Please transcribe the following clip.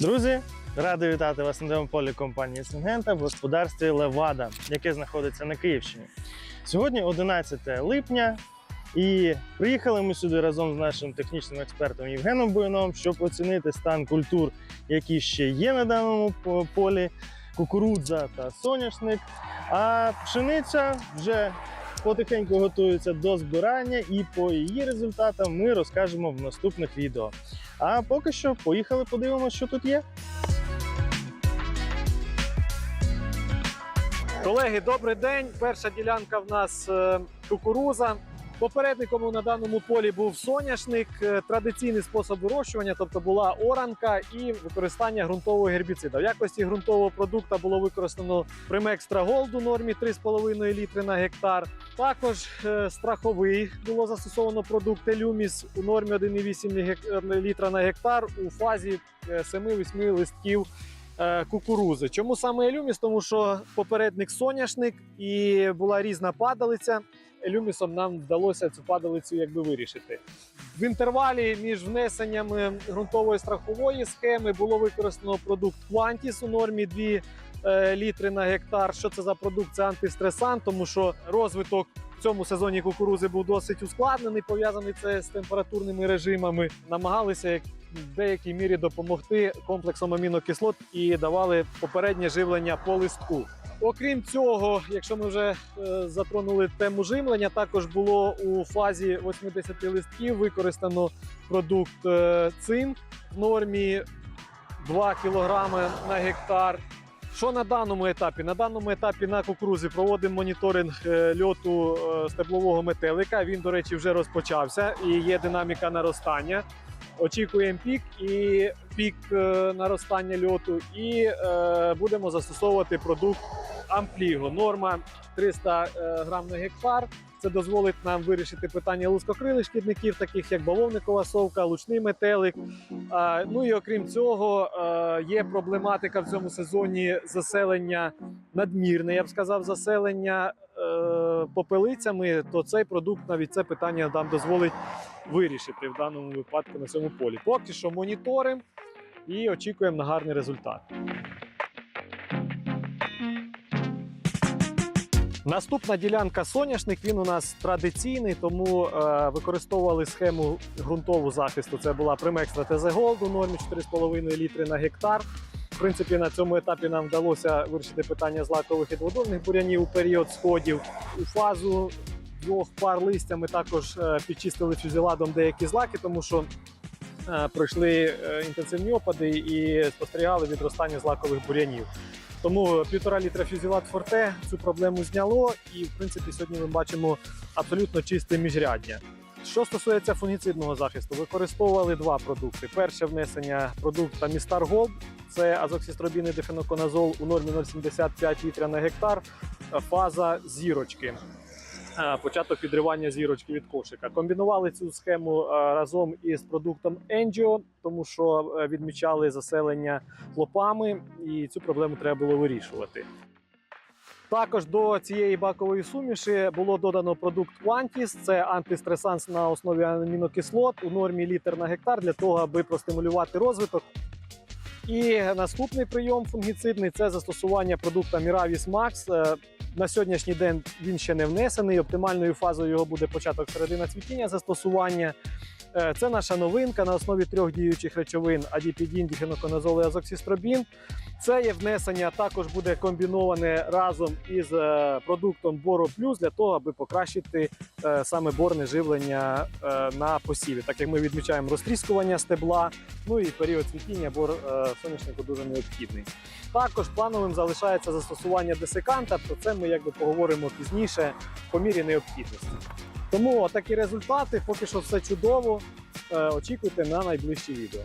Друзі, радий вітати вас на демополі компанії Сингента в господарстві Левада, яке знаходиться на Київщині. Сьогодні 11 липня, і приїхали ми сюди разом з нашим технічним експертом Євгеном Буяновим, щоб оцінити стан культур, які ще є на даному полі: кукурудза та соняшник. А пшениця вже потихеньку готується до збирання, і по її результатам ми розкажемо в наступних відео. А поки що поїхали, подивимося, що тут є. Колеги, добрий день. Перша ділянка в нас е, кукуруза. Попередником на даному полі був соняшник, е, традиційний спосіб вирощування, тобто була оранка і використання ґрунтового гербіцида. В якості ґрунтового продукту було використано Примекстра Голд у нормі 3,5 літри на гектар. Також е, страховий було застосовано продукт Елюміс у нормі 1,8 гек- літра на гектар у фазі е, 7-8 листків е, кукурузи. Чому саме Елюміс? Тому що попередник соняшник і була різна падалиця. Елюмісом нам вдалося цю падалицю якби вирішити. В інтервалі між внесеннями ґрунтової страхової схеми було використано продукт Quantis у нормі 2 е, літри на гектар. Що це за продукт? Це антистресант, тому що розвиток в цьому сезоні кукурузи був досить ускладнений, пов'язаний це з температурними режимами. Намагалися в деякій мірі допомогти комплексом амінокислот і давали попереднє живлення по листку. Окрім цього, якщо ми вже е, затронули тему живлення, також було у фазі 80 листків використано продукт е, цинк в нормі 2 кг на гектар. Що на даному етапі? На даному етапі на кукурузі проводимо моніторинг е, льоту стеблового метелика. Він, до речі, вже розпочався і є динаміка наростання. Очікуємо пік і пік е, наростання льоту, і е, будемо застосовувати продукт Ампліго. Норма 300 е, грам на гектар. Це дозволить нам вирішити питання лускокрилих шкідників, таких як бавовникова совка, лучний метелик. Ну і окрім цього, є проблематика в цьому сезоні заселення надмірне, я б сказав, заселення попелицями. То цей продукт навіть це питання нам дозволить вирішити в даному випадку на цьому полі. Поки що моніторимо і очікуємо на гарний результат. Наступна ділянка соняшник. Він у нас традиційний, тому е, використовували схему ґрунтову захисту. Це була Примекстра ТЗ Голд у нормі 4,5 літри на гектар. Принципі, на цьому етапі нам вдалося вирішити питання злакових і дводольних бурянів у період сходів. У фазу двох пар листя ми також е, підчистили фюзеладом деякі злаки, тому що е, пройшли е, інтенсивні опади і спостерігали відростання злакових бурянів. Тому півтора літра фюзелат Форте цю проблему зняло, і в принципі сьогодні ми бачимо абсолютно чисте міжряддя. Що стосується фунгіцидного захисту, використовували два продукти. Перше внесення продукта Містар Голд це азоксістробін і дифеноконазол у нормі 0,75 літра на гектар, фаза зірочки. Е, Початок підривання зірочки від кошика. Комбінували цю схему е, разом із продуктом Angio, тому що е, відмічали заселення клопами, і цю проблему треба було вирішувати. Також до цієї бакової суміші було додано продукт Quantis, це антистресанс на основі амінокислот у нормі літр на гектар для того, аби простимулювати розвиток. І наступний прийом фунгіцидний це застосування продукта Miravis Max. Е, На сьогоднішній день він ще не внесений. Оптимальною фазою його буде початок середина цвітіння застосування. Е, Це наша новинка на основі трьох діючих речовин: адіпідін, діфеноконазол і азоксістробін. Це є внесення також буде комбіноване разом із е, продуктом Боро Плюс для того, аби покращити е, саме борне живлення на посіві. Так як ми відмічаємо розтріскування стебла, ну і період цвітіння бор соняшнику дуже необхідний. Також плановим залишається застосування десиканта, про це ми якби поговоримо пізніше по мірі необхідності. Тому такі результати, поки що все чудово. Е, Очікуйте на найближчі відео.